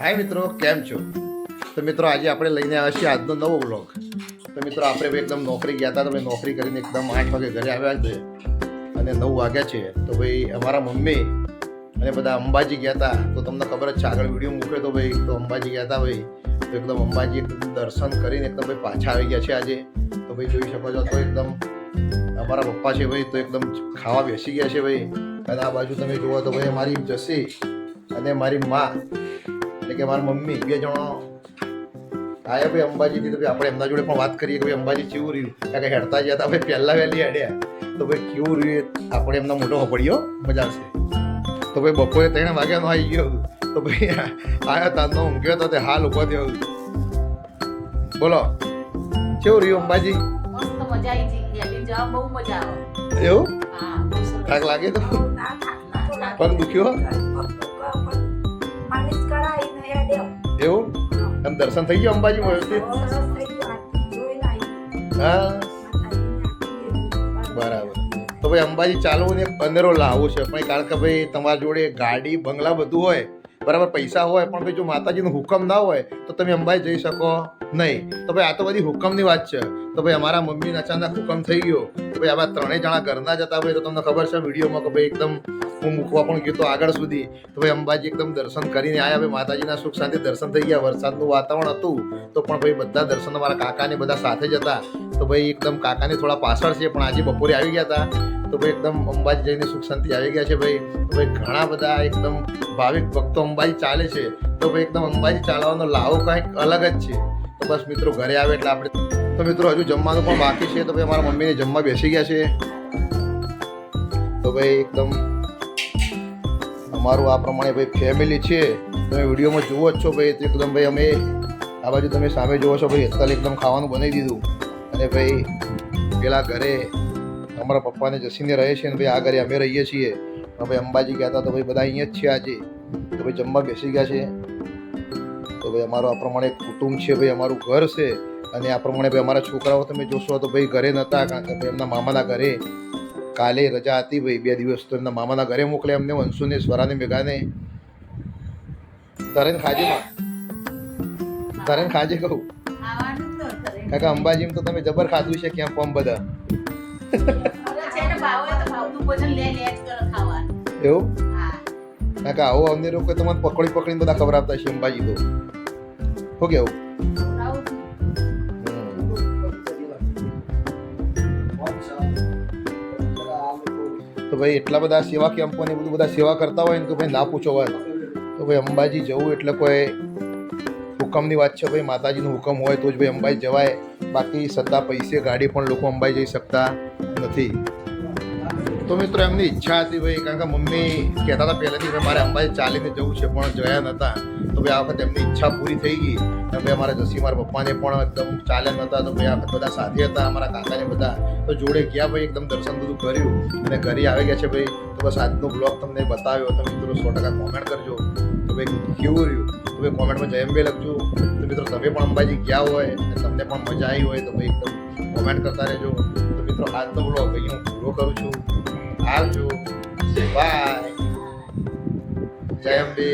હાય મિત્રો, કેમ છો? તો મિત્રો, આજે આપણે લઈને આવ્યા છીએ આજનો નવો બ્લોગ તો મિત્રો, આપણે એકદમ નોકરી ગયા હતા, તો ભાઈ નોકરી કરીને એકદમ આઠ વાગે ઘરે આવ્યા છે અને નવ વાગ્યા છે. તો ભાઈ, અમારા મમ્મી અને બધા અંબાજી ગયા હતા. તો તમને ખબર જ છે, આગળ વીડિયો મૂક્યો તો ભાઈ, તો અંબાજી ગયા હતા ભાઈ. તો એકદમ અંબાજી એકદમ દર્શન કરીને એકદમ ભાઈ પાછા આવી ગયા છે આજે. તો ભાઈ, જોઈ શકો છો, તો એકદમ અમારા પપ્પા છે ભાઈ, તો એકદમ ખાવા બેસી ગયા છે ભાઈ. અને આ બાજુ તમે જુઓ તો ભાઈ, અમારી જસી અને મારી માં એટલે કે મારા મમ્મી બે જણો આયા ભાઈ અંબાજી તો ભાઈ આપણે એમના જોડે પણ વાત કરીએ કે ભાઈ અંબાજી કેવું રહ્યું? કારણ કે હેડતા જતા ભાઈ પહેલા વહેલી હેડ્યા તો ભાઈ કેવું રહ્યું આપણે એમનો મોટો હપડ્યો મજા આવશે. તો ભાઈ બપોરે ત્રણ વાગ્યાનો આવી ગયો તો ભાઈ આયા તારનો ઊંઘ્યો તો તે હાલ ઊભો થયો બોલો કેવું રહ્યું અંબાજી? એવું? થાક લાગે તો? પગ દુખ્યો. એવું એમ દર્શન થઈ ગયું અંબાજી વ્યવસ્થિત. હા બરાબર તો ભાઈ અંબાજી ચાલવું ને પંદરો લાવવો છે પણ કારણ કે ભાઈ તમારા જોડે ગાડી બંગલા બધું હોય બરાબર, પૈસા હોય, પણ ભાઈ જો માતાજીનો હુકમ ના હોય, તો તમે અંબાજી જઈ શકો. નહીં. તો ભાઈ આ તો બધી હુકમની વાત છે. તો ભાઈ અમારા મમ્મીને અચાનક હુકમ થઈ ગયો. તો ભાઈ આવા ત્રણેય જણા ઘરના જતા હોય તો તમને ખબર છે વિડીયોમાં કે ભાઈ એકદમ હું મૂકવા પણ ગયો તો આગળ સુધી. તો ભાઈ અંબાજી એકદમ દર્શન કરીને આવ્યા ભાઈ માતાજીના સુખ શાંતિ દર્શન થઈ ગયા. વરસાદનું વાતાવરણ હતું, તો પણ ભાઈ બધા દર્શન અમારા કાકાને બધા સાથે જ હતા. તો ભાઈ એકદમ કાકાને થોડા પાછળ છે, પણ આજે બપોરે આવી ગયા હતા. તો ભાઈ એકદમ અંબાજી જઈને સુખ શાંતિ આવી ગયા છે ભાઈ. તો ભાઈ ઘણા બધા એકદમ ભાવિક ભક્તો અંબાજી ચાલે છે. તો ભાઈ એકદમ અંબાજી ચાલવાનો લાવો કંઈક અલગ જ છે. તો બસ મિત્રો ઘરે આવે એટલે આપણે તો મિત્રો હજુ જમવાનું પણ બાકી છે. તો ભાઈ અમારા મમ્મીને જમવા બેસી ગયા છે. તો ભાઈ એકદમ અમારું આ પ્રમાણે ભાઈ ફેમિલી છે. તમે વિડીયોમાં જુઓ જ છો ભાઈ. તો એકદમ ભાઈ અમે આ બાજુ તમે સામે જુઓ છો ભાઈ. અત્યારે એકદમ ખાવાનું બનાવી દીધું. અને ભાઈ પેલા ઘરે અમારા પપ્પાને જસીને રહે છે ને ભાઈ આ ઘરે અમે રહીએ છીએ. પણ ભાઈ અંબાજી ગયા હતા તો ભાઈ બધા અહીંયા જ છે આજે. તો ભાઈ જમવા બેસી ગયા છે. તો ભાઈ અમારો આ પ્રમાણે કુટુંબ છે ભાઈ અમારું ઘર છે. અને આ પ્રમાણે ભાઈ અમારા છોકરાઓ તમે જોશો તો ભાઈ ઘરે નહોતા કારણ કે ભાઈ એમના મામાના ઘરે કાલે રજા હતી ભાઈ બે દિવસ તો એમના મામાના ઘરે મોકલે એમને વંશુને સ્વરાને મેઘાને તરેન ખાજીમાં તરેન ખાજે કહું. કાકા અંબાજીમાં તો તમે જબર ખાધું છે ક્યાં પમ બધા? હોય એવું? ના કાકા આવો અમને લોકો તમને પકડી પકડીને બધા ખબર આપતા છે અંબાજી તો. શું કેવું? તો ભાઈ એટલા બધા સેવા કેમ્પોને બધું બધા સેવા કરતા હોય ને તો ભાઈ ના પૂછો વાત. તો ભાઈ અંબાજી જવું એટલે કોઈ હુકમની વાત છે ભાઈ, માતાજીનો હુકમ હોય તો જ ભાઈ અંબાઈ જવાય. બાકી સત્તા પૈસે ગાડી પણ લોકો અંબાઈ જઈ શકતા નથી. તો મિત્રો એમની ઈચ્છા હતી ભાઈ, કારણ કે મમ્મી કહેતા હતા પહેલેથી કે મારે અંબાઈ ચાલીને જવું છે, પણ જયા નહોતા તો ભાઈ આ વખત એમની ઈચ્છા પૂરી થઈ ગઈ. અને ભાઈ અમારા જસી, મારા પપ્પાને પણ એકદમ ચાલ્યા નહોતા તો ભાઈ આ વખત બધા સાથે હતા, અમારા કાકાને બધા. તો જોડે ગયા ભાઈ, એકદમ દર્શન બધું કર્યું. અને ઘરે આવી ગયા છે ભાઈ. તો બસ આજનો બ્લોગ તમને બતાવ્યો તો મિત્રો, સો ટકા કોમેન્ટ કરજો. તો ભાઈ કેવું રહ્યું? તો ભાઈ કોમેન્ટમાં જય અંબે લખજો. તો મિત્રો તમે પણ અંબાજી ગયા હોય અને તમને પણ મજા આવી હોય તો ભાઈ એકદમ કોમેન્ટ કરતા રહેજો. તો મિત્રો આજનો બ્લોગ ભાઈ હું પૂરો કરું છું. આવજો. બાય જય અંબે